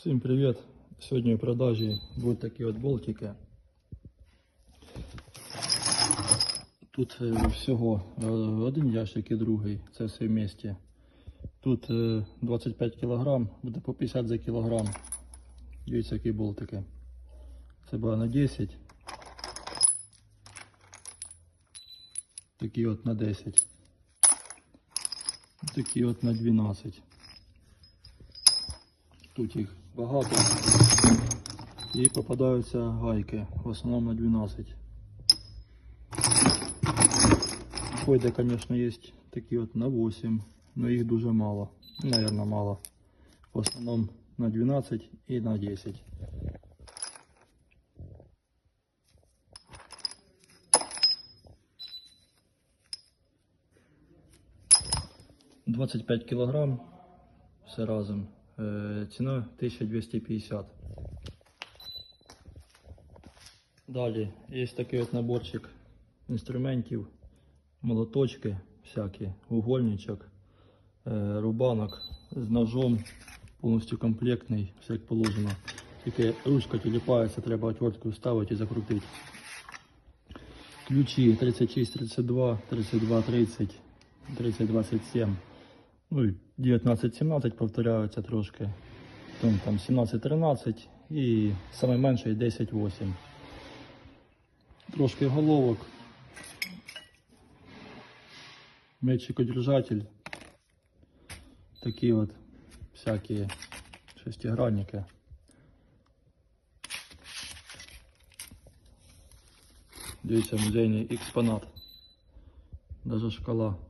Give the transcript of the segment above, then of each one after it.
Всім привіт! Сьогодні в продажі будуть такі от болтики. Тут е, всього е, один ящик і другий, це все в місті. Тут е, 25 кг, буде по 50 за кілограм. Дивіться, які болтики. Це буде на 10. Такі от на 10. Такі от на 12. Тут їх багато. І попадаються гайки, в основному на 12. Ходять, звісно, є такі от на 8, але їх дуже мало. Наверное, мало. В основному на 12 і на 10. Двадцять п'ять кілограм все разом. Е, Ціна 1250. Далі є такий от наборчик інструментів, молоточки всякі, угольничок, е, рубанок з ножом, повністю комплектний, все як положено. Тільки ручка тіліпається, треба отвертку ставити і закрутити. Ключі 36, 32, 32, 30, 30, 27. Ну і 19-17 повторяються трошки. Потім там 17-13 і менше 10-8. Трошки головок. Мячикодержатель. Такі от всякі шестигранники. Дивіться, музейний експонат. Даже шкала.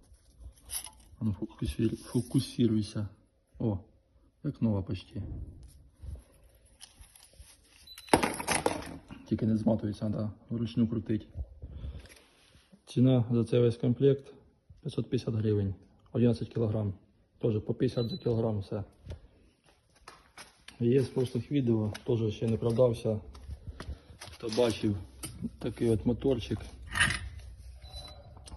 Ну фокусируй, фокусируйся. О, як нова почти. Тільки не зматується, треба вручну крутити. Ціна за цей весь комплект 550 гривень. 11 кг. Теж по 50 за кілограм все. Є з прошлих відео, теж ще не продався. Хто бачив такий от моторчик.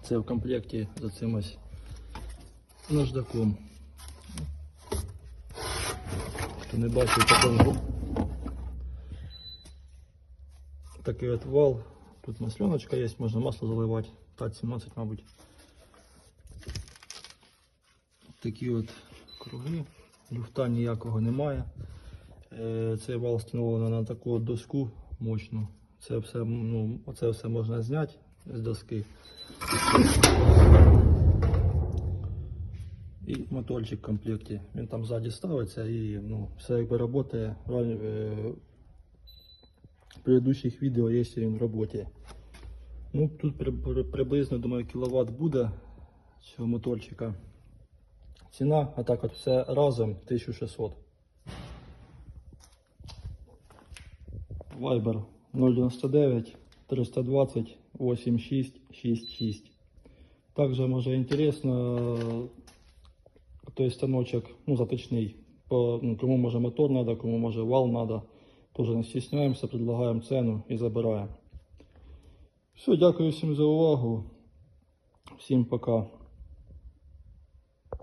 Це в комплекті за цим ось наждаком. Хто не бачив такого. Такий от вал. Тут масленочка є, можна масло заливати. Тат 17, мабуть. Такі от круги. Люфта ніякого немає. Е, Цей вал встановлено на таку доску мощну. Це все, ну, оце все можна зняти з доски. І моторчик в комплекті. Він там ззаді ставиться і ну, все якби працює. В предыдущих відео є він в роботі. Ну, тут при, при- приблизно, думаю, кіловат буде цього моторчика. Ціна, а так от все разом 1600. Viber 099 320 8666. Также може інтересно той станочок, ну, заточний. По, ну, кому може мотор треба, кому може вал треба. Тоже не стісняємося, предлагаємо ціну і забираємо. Все, дякую всім за увагу. Всім пока.